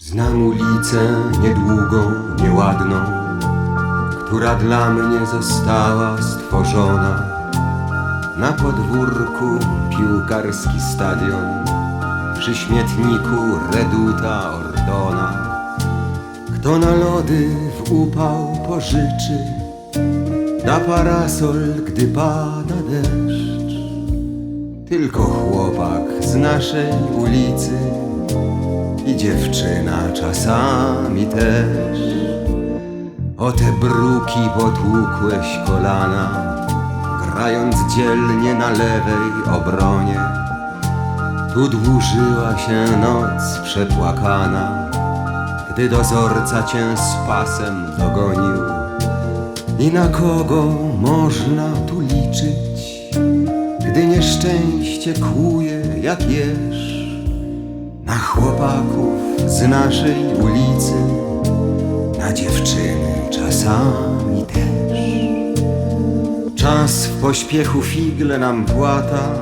Znam ulicę niedługą, nieładną, która dla mnie została stworzona. Na podwórku piłkarski stadion, przy śmietniku reduta Ordona. Kto na lody w upał pożyczy, da parasol, gdy pada deszcz. Tylko chłopak z naszej ulicy i dziewczyna czasami też. O te bruki potłukłeś kolana, grając dzielnie na lewej obronie. Tu dłużyła się noc przepłakana, gdy dozorca cię z pasem dogonił. I na kogo można tu liczyć, gdy nieszczęście kłuje jak jeż? Na chłopaków z naszej ulicy, na dziewczyny czasami też. Czas w pośpiechu figle nam płata,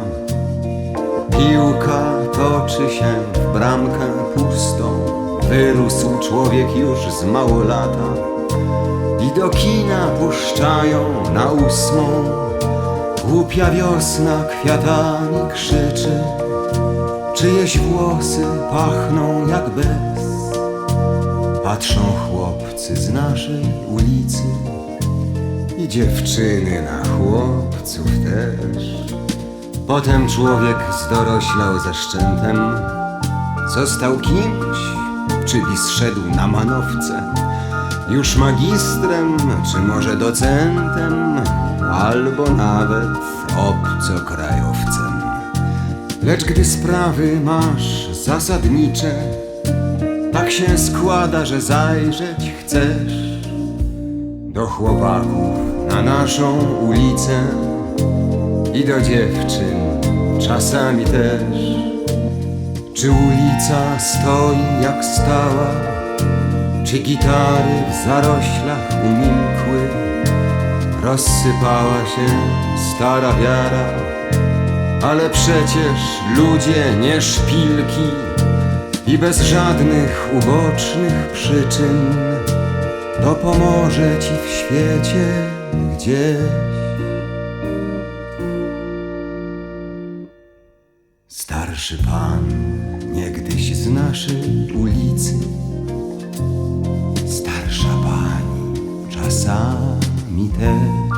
piłka toczy się w bramkę pustą. Wyrósł człowiek już z mało lata i do kina puszczają na ósmą. Głupia wiosna kwiatami krzyczy. Czyjeś włosy pachną jak bez. Patrzą chłopcy z naszej ulicy I dziewczyny na chłopców też. Potem człowiek zdoroślał ze szczętem Został kimś, czyli zszedł na manowce. Już magistrem, czy może docentem Albo nawet obcokrajowcem Lecz gdy sprawy masz zasadnicze, tak się składa, że zajrzeć chcesz do chłopaków na naszą ulicę i do dziewczyn czasami też. Czy ulica stoi jak stała, czy gitary w zaroślach umilkły, rozsypała się stara wiara. Ale przecież ludzie nie szpilki i bez żadnych ubocznych przyczyn to pomoże ci w świecie gdzieś. Starszy pan niegdyś z naszej ulicy, starsza pani czasami też.